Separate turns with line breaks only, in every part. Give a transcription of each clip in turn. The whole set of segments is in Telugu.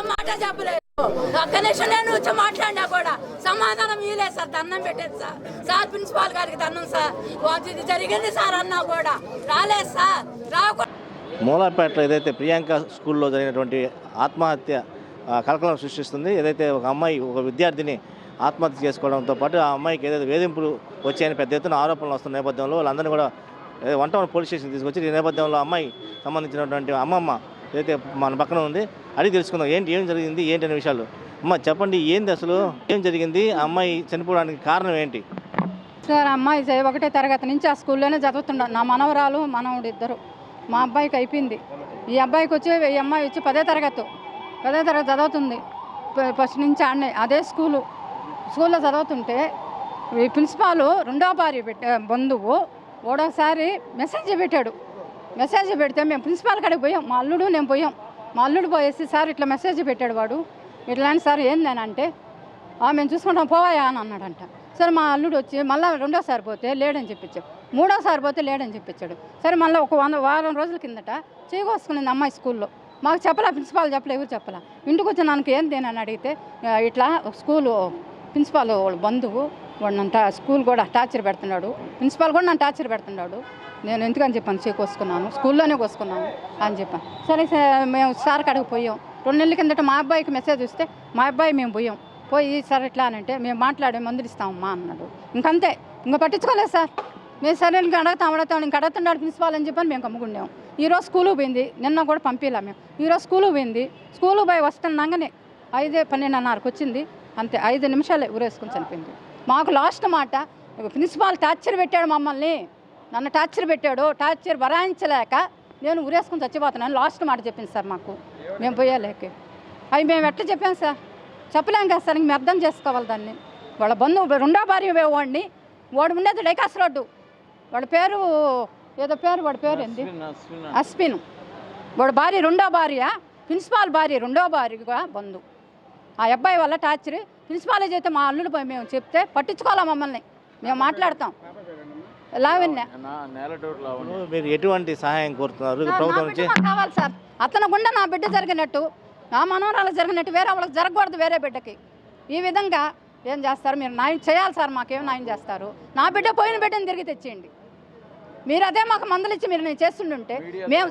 ఏం మాట చెప్పలేదు. ఒక్క నిమిషం నేను వచ్చి మాట్లాడినా కూడా సమాధానం ఇవ్వలేదు సార్ దండం పెట్టేది సార్. సార్ ప్రిన్సిపాల్ గారికి దండం సార్. ఇది జరిగింది సార్ అన్నా కూడా. రాలేదు సార్. రాకుండా
మూలాపేటలో ఏదైతే ప్రియాంక స్కూల్లో జరిగినటువంటి ఆత్మహత్య కలకలం సృష్టిస్తుంది ఏదైతే ఒక అమ్మాయి ఒక విద్యార్థిని ఆత్మహత్య చేసుకోవడంతో పాటు ఆ అమ్మాయికి ఏదైతే వేధింపులు వచ్చాయని పెద్ద ఎత్తున ఆరోపణలు వస్తున్న నేపథ్యంలో వాళ్ళందరినీ కూడా ఏ, పోలీస్ స్టేషన్ తీసుకొచ్చి ఈ నేపథ్యంలో అమ్మాయి సంబంధించినటువంటి అమ్మమ్మ అయితే మన పక్కన ఉంది అడిగి తెలుసుకుందాం. ఏంటి ఏం జరిగింది ఏంటి అనే విషయాలు. అమ్మ చెప్పండి ఏంది అసలు? ఏం జరిగింది? అమ్మాయి చనిపోవడానికి కారణం ఏంటి?
సార్ అమ్మాయి ఒకటే తరగతి నుంచి ఆ స్కూల్లోనే చదువుతున్నాడు నా మనవరాలు మనవడు ఇద్దరు మా అబ్బాయికి అయిపోయింది. ఈ అబ్బాయికి వచ్చి ఈ అమ్మాయి వచ్చి పదే తరగతి. పదే తరగతి చదువుతుంది. ఫస్ట్ నుంచి ఆడనే అదే స్కూలు. స్కూల్లో చదువుతుంటే ఈ ప్రిన్సిపాల్ రెండో భార్య పెట్టే బంధువు ఓడోసారి మెసేజ్ పెట్టాడు. మెసేజ్ పెడితే మేము ప్రిన్సిపాల్ కాడికి పోయాం. మా అల్లుడు నేను పోయాం. మా అల్లుడు పోయేసి సార్ ఇట్లా మెసేజ్ పెట్టాడు వాడు. ఇట్లాంటి సార్ ఏందని అంటే మేము చూసుకుంటాం పోవాయా? అని అన్నాడంట. సరే మా అల్లుడు వచ్చి మళ్ళీ రెండోసారి పోతే లేడని చెప్పించాడు. మూడోసారి పోతే లేడని చెప్పించాడు. సరే మళ్ళీ ఒక వంద వారం రోజుల కిందట చేయకోసుకునింది అమ్మాయి స్కూల్లో. మాకు చెప్పలా ప్రిన్సిపాల్ చెప్పలే ఎవరు చెప్పలా? ఇంటికి వచ్చి నాకు ఏంది అని అడిగితే ఇట్లా స్కూలు ప్రిన్సిపాల్ వాళ్ళ బంధువు వాడు నన్ను స్కూల్ కూడా టార్చర్ పెడుతున్నాడు. ప్రిన్సిపాల్ కూడా నన్ను టార్చర్ పెడుతున్నాడు. నేను ఎందుకని చెప్పాను చేకోసుకున్నాను స్కూల్లోనే కోసుకున్నాను అని చెప్పాను. సరే సార్ మేము సార్ కాడికి పోయాం. రెండు నెలల కిందట మా అబ్బాయికి మెసేజ్ వస్తే మా అబ్బాయి మేము పోయాం. పోయి సార్ ఎట్లా అని అంటే మేము మాట్లాడే మందులు ఇస్తామమ్మా అన్నాడు. ఇంకంతే. ఇంకా పట్టించుకోలేదు సార్. మేము సరే ఇంకా అడగతాం అడగతాం ఇంకా అడుగుతున్నాడు ప్రిన్సిపాల్ అని చెప్పని మేము కమ్ముకున్నాం ఈరోజు స్కూలు పోయింది. నిన్న కూడా పంపిలా మేము. ఈరోజు స్కూలు పోయింది. స్కూలు పోయి వస్తున్నాగానే ఐదే పన్నెండున్నరకు వచ్చింది అంతే ఐదు నిమిషాలే ఊరేసుకుని చనిపోయింది. మాకు లాస్ట్ మాట ప్రిన్సిపాల్ టార్చర్ పెట్టాడు మమ్మల్ని. నన్ను టార్చర్ పెట్టాడు టార్చర్ భరాయించలేక నేను ఊరేసుకుని చచ్చిపోతున్నాను. లాస్ట్ మాట చెప్పింది సార్ మాకు. మేము పోయాలేక. అవి మేము ఎట్లా చెప్పాం సార్? చెప్పలేం కదా సార్ ఇంక మేము అర్థం చేసుకోవాలి దాన్ని. వాళ్ళ బంధువు రెండో భార్య వాడిని వాడు ఉండేది డైకాస్ రోడ్డు. వాడి పేరు ఏదో పేరు వాడి పేరు ఏంది? అస్పిన్ వాడు భార్య రెండో భార్య ప్రిన్సిపాల్ భార్య రెండో భార్యగా బంధు ఆ అబ్బాయి వల్ల టార్చర్. ప్రిన్సిపాల్ అయితే మా అల్లుడు పోయి మేము చెప్తే పట్టించుకోవాలా మమ్మల్ని? మేము మాట్లాడతాం. లావెన్నే
మీరు ఎటువంటి సహాయం కోరుతున్నారు?
కావాలి సార్. అతను గుండా నా బిడ్డ జరిగినట్టు నా మనవరాలు జరిగినట్టు వేరే వాళ్ళకి జరగకూడదు వేరే బిడ్డకి. ఈ విధంగా ఏం చేస్తారు? మీరు న్యాయం చేయాలి సార్ మాకేం న్యాయం చేస్తారు? నా బిడ్డ పోయిన బిడ్డని తిరిగి తెచ్చేయండి. మీరు అదే మాకు మందులు ఇచ్చి మీరు నేను చేస్తుండుంటే మేము.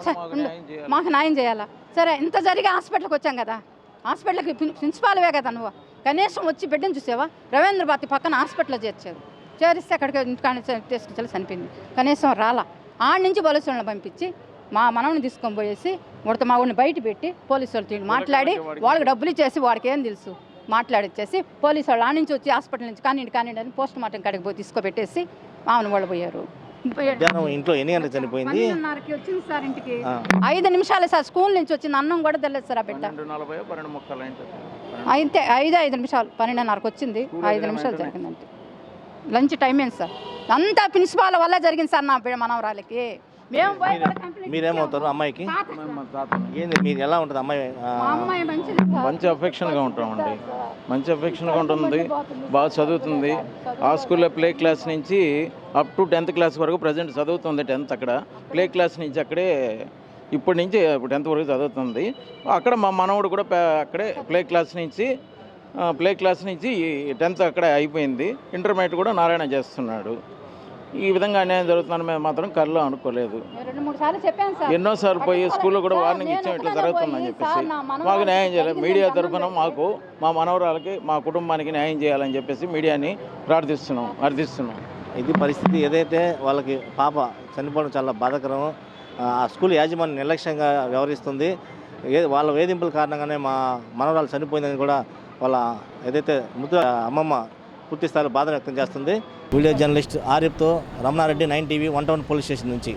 మాకు న్యాయం చేయాలా? సరే ఇంత జరిగి హాస్పిటల్కి వచ్చాం కదా. హాస్పిటల్కి ప్రిన్- ప్రిన్సిపాల్వే కదా నువ్వు. కనీసం వచ్చి బిడ్డను చూసావా? రవీంద్ర భారతి పక్కన హాస్పిటల్లో చేర్చారు. చేరిస్తే అక్కడికి ఇంటికాడ తీసుకొచ్చి చనిపోయింది. కనీసం రాలా. ఆడ నుంచి పోలీసు వాళ్ళని పంపించి మా మనవని తీసుకొని పోయేసి ఉడత మా ఊరిని బయట పెట్టి పోలీసు వాళ్ళు మాట్లాడి వాళ్ళకి డబ్బులు ఇచ్చేసి వాడికి ఏం తెలుసు? మాట్లాడిచ్చేసి పోలీసు వాళ్ళు ఆ నుంచి వచ్చి హాస్పిటల్ నుంచి కానీ కానీ అని పోస్ట్ మార్టం కాడికి పోయి తీసుకోబెట్టేసి ఆమెను వాళ్ళు పోయారు.
మధ్యాహ్నం ఇంట్లో ఎన్ని గంటలకు చనిపోయింది?
పన్నెండున్నరకి వచ్చింది సార్ ఇంటికి.
ఆ.
ఐదు నిమిషాలే సార్ స్కూల్ నుంచి వచ్చింది అన్నం కూడా తెలియదు సార్ ఆ బిడ్డ. అయితే ఐదు ఐదు నిమిషాలు పన్నెండున్నరకు వచ్చింది ఐదు నిమిషాలు జరిగిందంటే. లంచ్ టైం ఏంటి సార్? అంతా ప్రిన్సిపాల్ వల్ల జరిగింది సార్ నా బిడ్డ మనవరాలకి.
మీరేమవుతారు అమ్మాయికి? ఏంది మీరు ఎలా ఉంటుంది అమ్మాయి.
మంచి అఫెక్షన్గా ఉంటామండి. మంచి అఫెక్షన్గా ఉంటుంది. బాగా చదువుతుంది. ఆ స్కూల్లో ప్లే క్లాస్ నుంచి అప్ టు టెన్త్ క్లాస్ వరకు ప్రజెంట్ చదువుతుంది టెన్త్ అక్కడ. ప్లే క్లాస్ నుంచి అక్కడే ఇప్పటి నుంచి టెన్త్ వరకు చదువుతుంది. అక్కడ మా మనవడు కూడా అక్కడే ప్లే క్లాస్ నుంచి ప్లే క్లాస్ నుంచి టెన్త్ అక్కడే అయిపోయింది. ఇంటర్మీడియట్ కూడా నారాయణ చేస్తున్నాడు. ఈ విధంగా అన్యాయం జరుగుతుందని మేము మాత్రం కల్లో అనుకోలేదు.
నేను రెండు మూడు సార్లు చెప్పాను సార్.
ఎన్నోసార్లు పోయి స్కూల్లో కూడా వార్నింగ్ ఇచ్చాం ఇట్లా జరుగుతుందని చెప్పేసి మాకు న్యాయం చేయాలి.
జరిగింది
మీడియా తరఫున మాకు మా మనవరాలకి మా కుటుంబానికి న్యాయం చేయాలని చెప్పేసి మీడియాని ప్రార్థిస్తున్నాం అర్థిస్తున్నాం
ఇది పరిస్థితి ఏదైతే వాళ్ళకి పాప చనిపోవడం చాలా బాధాకరం ఆ స్కూల్ యాజమాన్యం నిర్లక్ష్యంగా వ్యవహరిస్తుంది. ఏ వాళ్ళ వేధింపుల కారణంగానే మా మనవరాలు చనిపోయిందని కూడా వాళ్ళ ఏదైతే మృత అమ్మమ్మ పూర్తి స్థాయిలో బాధ వ్యక్తం చేస్తుంది. Video journalist ఆరిఫ్తో Ramanareddy nine TV one town police station నుంచి.